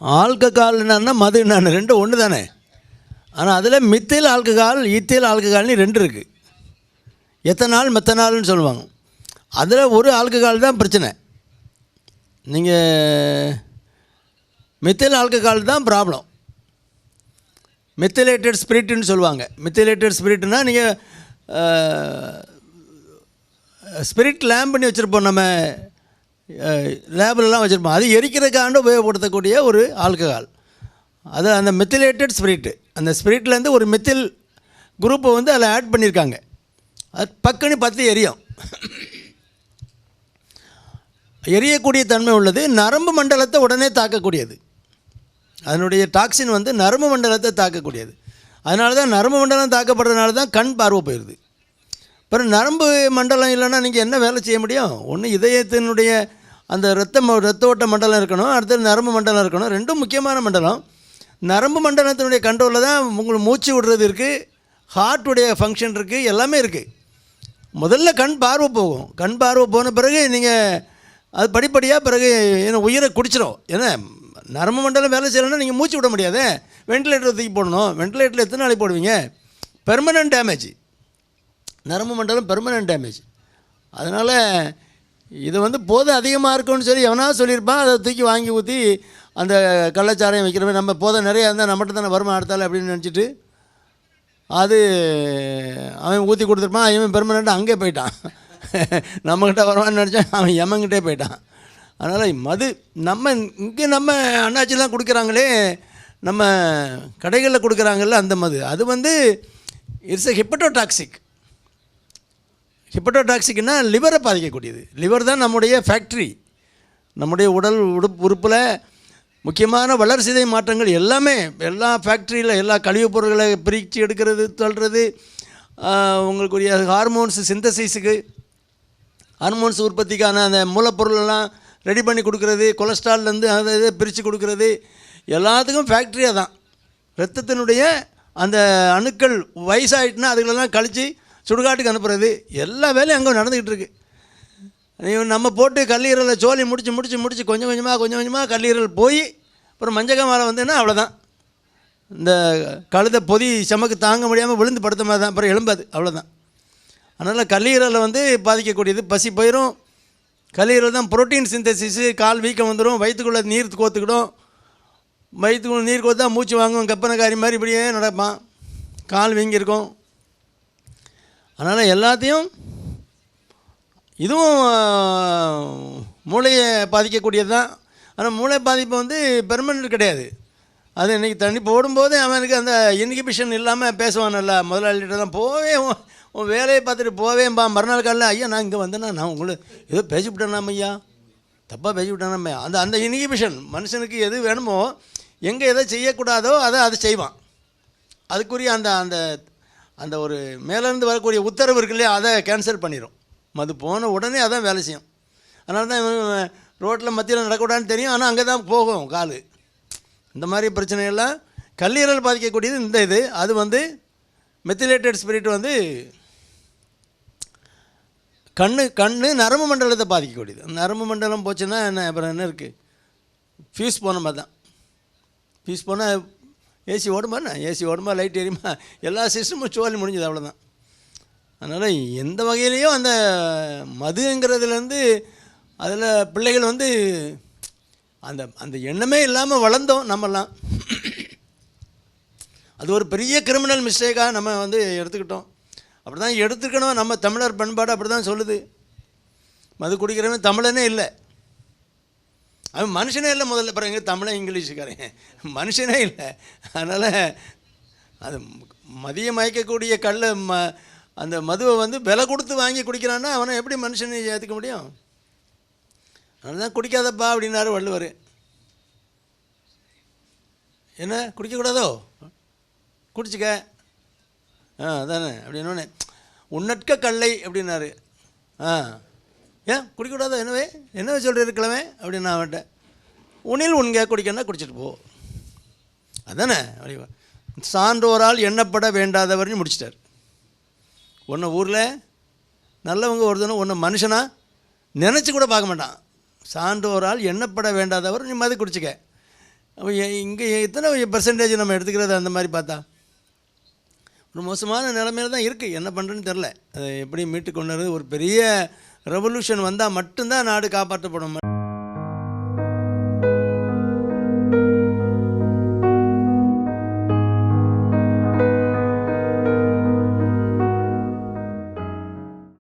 Alcohol என்னன்னா மது என்னன்னு ரெண்டும் ஒன்று தானே. ஆனால் அதில் மித்தில் ஆல்கஹால் ஈத்தில் ஆல்கஹால்னு ரெண்டு இருக்குது எத்தனால் மெத்தனால்னு சொல்லுவாங்க. அதில் ஒரு ஆல்கஹால் தான் பிரச்சனை. நீங்கள் மித்தில் ஆல்கஹால் தான் ப்ராப்ளம். மெத்திலேட்டட் ஸ்பிரிட்னு சொல்லுவாங்க. மெத்திலேட்டட் ஸ்பிரிட்னா நீங்கள் ஸ்பிரிட் பண்ணி வச்சுருப்போம் நம்ம லேபிலெலாம் வச்சுருப்போம். அது எரிக்கிறதுக்காண்டு உபயோகப்படுத்தக்கூடிய ஒரு ஆல்கஹால் அது அந்த மெத்திலேட்டட் ஸ்பிரிட்டு அந்த ஸ்பிரிட்லேருந்து ஒரு மெத்தில் குரூப்பை வந்து அதில் ஆட் பண்ணியிருக்காங்க அது பக்குன்னு பற்றி எரியும். எரியக்கூடிய தன்மை உள்ளது. நரம்பு மண்டலத்தை உடனே தாக்கக்கூடியது. அதனுடைய டாக்ஸின் வந்து நரம்பு மண்டலத்தை தாக்கக்கூடியது. அதனால தான் நரம்பு மண்டலம் தாக்கப்படுறதுனால தான் கண் பார்வை போயிடுது. அப்புறம் நரம்பு மண்டலம் இல்லைன்னா நீங்கள் என்ன வேலை செய்ய முடியும்? ஒன்று இதயத்தினுடைய அந்த ரத்த ரத்த ஓட்ட மண்டலம் இருக்கணும் அடுத்தது நரம்பு மண்டலம் இருக்கணும் ரெண்டும் முக்கியமான மண்டலம். நரம்பு மண்டலத்தினுடைய கண்ட்ரோலில் தான் உங்களுக்கு மூச்சு விடுறது இருக்குது ஹார்ட்டுடைய ஃபங்க்ஷன் இருக்குது எல்லாமே இருக்குது முதல்ல கண் பார்வை போகும். கண் பார்வை போன பிறகு நீங்கள் அது படிப்படியாக பிறகு என்ன உயிரை குடிச்சிடும் ஏன்னா நரம்பு மண்டலம் வேலை செய்யலைன்னா நீங்கள் மூச்சு விட முடியாதே. வெண்டிலேட்டர் தூக்கி போடணும். வெண்டிலேட்டரில் எத்தனை நாளைக்கு போடுவீங்க? பெர்மனன்ட் டேமேஜ் நரம்பு மண்டலம் பெர்மனன்ட் டேமேஜ் அதனால் இது வந்து போதை அதிகமாக இருக்கும்னு சொல்லி எவனா சொல்லியிருப்பான். அதை தூக்கி வாங்கி ஊற்றி அந்த கடலச்சாரம் வைக்கிற மாதிரி நம்ம போதை நிறையா இருந்தால் நம்மகிட்ட தானே வருமா அடுத்தால அப்படின்னு நினச்சிட்டு அது அவன் ஊற்றி கொடுத்துருப்பான். இவன் பெர்மனெண்ட்டாக அங்கே போயிட்டான். நம்மக்கிட்ட வருவான்னு நினச்சான் அவன் எமங்கிட்டே போயிட்டான். அதனால் மது நம்ம இங்கே நம்ம அண்ணாச்சிலாம் கொடுக்குறாங்களே நம்ம கடைகளில் கொடுக்குறாங்கல்ல அந்த மது. அது வந்து இட்ஸ் எ ஹிப்பட்டோடாக்சிக் ஹிப்பட்டோடாக்சிக்னா லிவரை பாதிக்கக்கூடியது. லிவர் தான் நம்முடைய ஃபேக்ட்ரி நம்முடைய உடல் உடுப்பு உறுப்பில் முக்கியமான வளர்சிதை மாற்றங்கள் எல்லாமே எல்லா ஃபேக்ட்ரியில் எல்லா கழிவுப் பொருட்களை பிரித்து எடுக்கிறது தள்ளுறது உங்களுக்குரிய ஹார்மோன்ஸ் சிந்தசைஸுக்கு ஹார்மோன்ஸ் உற்பத்திக்கான அந்த மூலப்பொருளெல்லாம் ரெடி பண்ணி கொடுக்குறது கொலஸ்ட்ரால்லேருந்து அதை இதை பிரித்து கொடுக்குறது எல்லாத்துக்கும் ஃபேக்ட்ரியாக தான். ரத்தத்தினுடைய அந்த அணுக்கள் வயசாகிட்டுனா அதுகளெல்லாம் கழித்து சுடுகாட்டுக்கு அனுப்புறது எல்லா வேலையும் அங்கே நடந்துக்கிட்டு இருக்கு. நீ நம்ம போட்டு கல்லீரலை சோலி முடிச்சு முடிச்சு முடிச்சு கொஞ்சம் கொஞ்சமாக கொஞ்சம் கொஞ்சமாக கல்லீரல் போய் அப்புறம் மஞ்சக்காமலை வந்ததுன்னா அவ்வளோதான் இந்த கழுத பொதி செமக்கு தாங்க முடியாமல் விழுந்து படுத்த மாதிரி தான் அப்புறம் எழும்பாது அவ்வளோதான் அதனால் கல்லீரலை வந்து பாதிக்கக்கூடியது பசி போயிடும் கல்லீரல் தான் புரோட்டீன் சிந்தசிஸு கால் வீக்கம் வந்துடும் வயிற்றுக்குள்ளே நீர் கோத்துக்கிடும். வயிற்றுக்குள்ளே நீர் கோத்தா மூச்சு வாங்கும் கப்பனக்காரி மாதிரி இப்படியே நடப்பான். கால் வீங்கியிருக்கும். அதனால் எல்லாத்தையும் இதுவும் மூளையை பாதிக்கக்கூடியது தான் ஆனால் மூளை பாதிப்பு வந்து பெர்மனன்ட் கிடையாது. அது இன்றைக்கி தண்ணி போடும்போது அவனுக்கு அந்த இன்ஹிபிஷன் இல்லாமல் பேசுவான் நல்லா முதலாளிகிட்ட தான் போவே உன் வேலையை பார்த்துட்டு போவேன்பா. மறுநாள் காலையில் ஐயா நான் இங்கே வந்தேன்னா நான் உங்களை ஏதோ பேசிவிட்டேனாம் ஐயா தப்பாக பேசிவிட்டேனாம் அந்த அந்த இன்ஹிபிஷன் மனுஷனுக்கு எது வேணுமோ எங்கே எதை செய்யக்கூடாதோ அதை அது செய்வான். அதுக்குரிய அந்த அந்த அந்த ஒரு மேலேருந்து வரக்கூடிய உத்தரவு இருக்கு இல்லையா அதை கேன்சல் பண்ணிடும் மது போன உடனே அதான் வேலை செய்யும். அதனால தான் இவன் ரோட்டில் மத்தியில் நடக்கூடாதுன்னு தெரியும். ஆனால் அங்கே தான் போகும் கால். இந்த மாதிரி பிரச்சனைகள்லாம் கல்லீரல் பாதிக்கக்கூடியது இந்த இது. அது வந்து மெத்திலேட்டட் ஸ்பிரிட் வந்து கண்ணு கண்ணு நரம்பு மண்டலத்தை பாதிக்கக்கூடியது. நரம்பு மண்டலம் போச்சுன்னா என்ன அப்புறம் என்ன இருக்குது ஃபியூஸ் போன மாதிரி தான். ஃபியூஸ் போனால் ஏசி ஓடுமா என்ன? ஏசி ஓடுமா? லைட் எரியுமா? எல்லா சிஸ்டமும் சோழி முடிஞ்சது அவ்வளோதான் அதனால் எந்த வகையிலையும் அந்த மதுங்கிறதுலேருந்து அதில் பிள்ளைகள் வந்து அந்த அந்த எண்ணமே இல்லாமல் வளர்ந்தோம் நம்மெல்லாம். அது ஒரு பெரிய கிரிமினல் மிஸ்டேக்காக நம்ம வந்து எடுத்துக்கிட்டோம். அப்படி தான் எடுத்துக்கணும். நம்ம தமிழர் பண்பாடு அப்படி தான் சொல்லுது. மது குடிக்கிறவன் தமிழனே இல்லை. அவன் மனுஷனே இல்லை முதல்ல பிறகு எங்கே தமிழன் இங்கிலீஷுக்காரன்? மனுஷனே இல்லை. அதனால் அது மதிய மயக்கக்கூடிய கல்லை ம அந்த மதுவை வந்து விலை கொடுத்து வாங்கி குடிக்கிறான்னா அவனை எப்படி மனுஷனை ஏற்றுக்க முடியும்? அதனால தான் குடிக்காதப்பா அப்படின்னாரு வள்ளுவர். என்ன குடிக்கக்கூடாதோ? குடிச்சிக்க. ஆ அதானே அப்படின்னோடனே உன்னற்க கல்லை அப்படின்னாரு. ஆ. ஏன்? குடிக்கக்கூடாதோ? என்னவே? என்னவே சொல்கிற கிழமை? அப்படின்னு அவன்கிட்ட உனில் உன்கே குடிக்கணும்னா குடிச்சிட்டு போ. அதானே? அப்படி சான்றோரால் எண்ணப்பட வேண்டாதவர்னு முடிச்சிட்டார். ஒன்று ஊரில் நல்லவங்க ஒருத்தனும் ஒன்று மனுஷனா நினச்சி கூட பார்க்க மாட்டான். சான்றோரால் எண்ணப்பட வேண்டாதவர் நீ மது குடிச்சிக்க. அப்போ இங்கே எத்தனை பெர்சன்டேஜ் நம்ம எடுத்துக்கிறது அந்த மாதிரி பார்த்தா? ஒரு மோசமான நிலைமையில தான் இருக்குது என்ன பண்ணுறேன்னு தெரில அதை எப்படி மீட்டு கொண்டுறது ஒரு பெரிய ரெவல்யூஷன் வந்தால் மட்டும்தான் நாடு காப்பாற்றப்படும்.